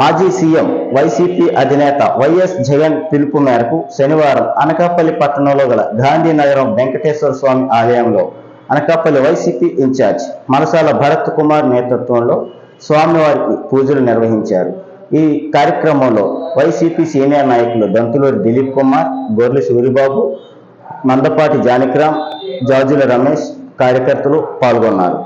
మాజీ CM YCP అధినేత YS Jagan పిలుపు మేరకు శనివారం అనకాపల్లి పట్టణంలో గల గాంధీనగరం వెంకటేశ్వర స్వామి ఆలయంలో అనకాపల్లి వైసీపీ ఇన్ఛార్జ్ మనసాల భరత్ కుమార్ నేతృత్వంలో స్వామివారికి పూజలు నిర్వహించారు. ఈ కార్యక్రమంలో వైసీపీ సీనియర్ నాయకులు దంతులూరి దిలీప్ కుమార్ గొర్రె సూరిబాబు మందపాటి జానకిరామ్ జాజుల రమేష్ కార్యకర్తలు పాల్గొన్నారు.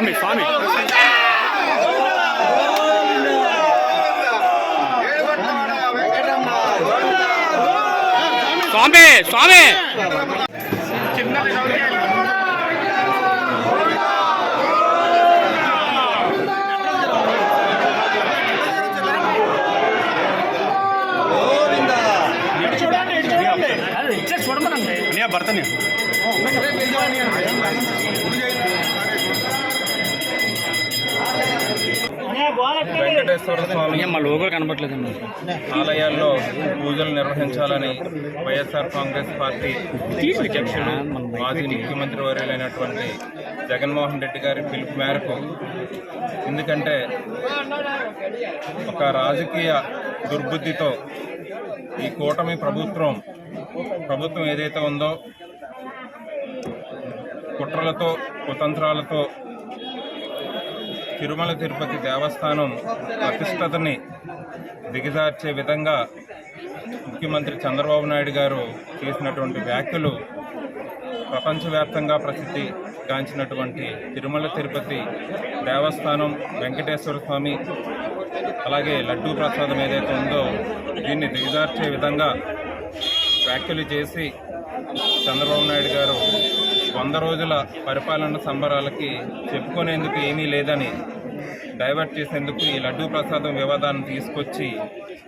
స్వామి స్వామి. స్వామి స్వామి చూడమనండి. నీ భర్తని. వెంకటేశ్వర స్వామి కనపట్లేదండి ఆలయాల్లో పూజలు నిర్వహించాలని వైఎస్ఆర్ కాంగ్రెస్ పార్టీ అధ్యక్షుడు మాజీ ముఖ్యమంత్రి వర్యులైనటువంటి జగన్మోహన్ రెడ్డి గారి పిలుపు మేరకు ఎందుకంటే ఒక రాజకీయ దుర్బుద్ధితో ఈ కూటమి ప్రభుత్వం ప్రభుత్వం ఏదైతే ఉందో కుట్రలతో కుతంత్రాలతో తిరుమల తిరుపతి దేవస్థానం ప్రతిష్టతని దిగజార్చే విధంగా ముఖ్యమంత్రి చంద్రబాబు నాయుడు గారు చేసినటువంటి వ్యాఖ్యలు ప్రపంచవ్యాప్తంగా ప్రసిద్ధి గాంచినటువంటి తిరుమల తిరుపతి దేవస్థానం వెంకటేశ్వర స్వామి అలాగే లడ్డూ ప్రసాదం ఏదైతే ఉందో దీన్ని దిగజార్చే విధంగా వ్యాఖ్యలు చేసి చంద్రబాబు నాయుడు గారు వంద రోజుల పరిపాలన సంబరాలకి చెప్పుకునేందుకు ఏమీ లేదని డైవర్ట్ చేసేందుకు ఈ లడ్డూ ప్రసాదం వివాదాన్ని తీసుకొచ్చి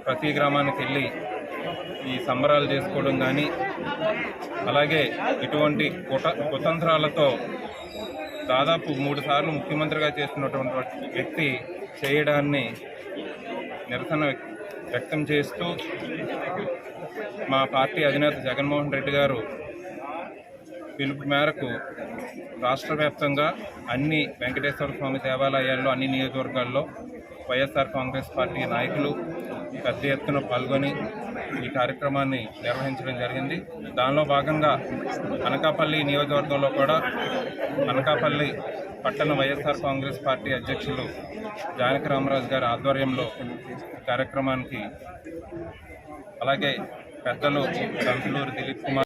ప్రతి గ్రామానికి వెళ్ళి ఈ సంబరాలు చేసుకోవడం కానీ అలాగే ఇటువంటి కుట కుతంత్రాలతో దాదాపు మూడు సార్లు ముఖ్యమంత్రిగా చేస్తున్నటువంటి వ్యక్తి చేయడాన్ని నిరసన వ్యక్తం చేస్తూ మా పార్టీ అధినేత జగన్మోహన్ రెడ్డి గారు పిలుపు మేరకు రాష్ట్ర వ్యాప్తంగా అన్ని వెంకటేశ్వర స్వామి దేవాలయాల్లో అన్ని నియోజకవర్గాల్లో వైఎస్ఆర్ కాంగ్రెస్ పార్టీ నాయకులు పెద్ద ఎత్తున పాల్గొని ఈ కార్యక్రమాన్ని నిర్వహించడం జరిగింది. దానిలో భాగంగా అనకాపల్లి నియోజకవర్గంలో కూడా అనకాపల్లి పట్టణ వైఎస్ఆర్ కాంగ్రెస్ పార్టీ అధ్యక్షులు జానకి రామరాజు గారి ఆధ్వర్యంలో కార్యక్రమానికి అలాగే పెద్దలు దంతులూరు దిలీప్ కుమార్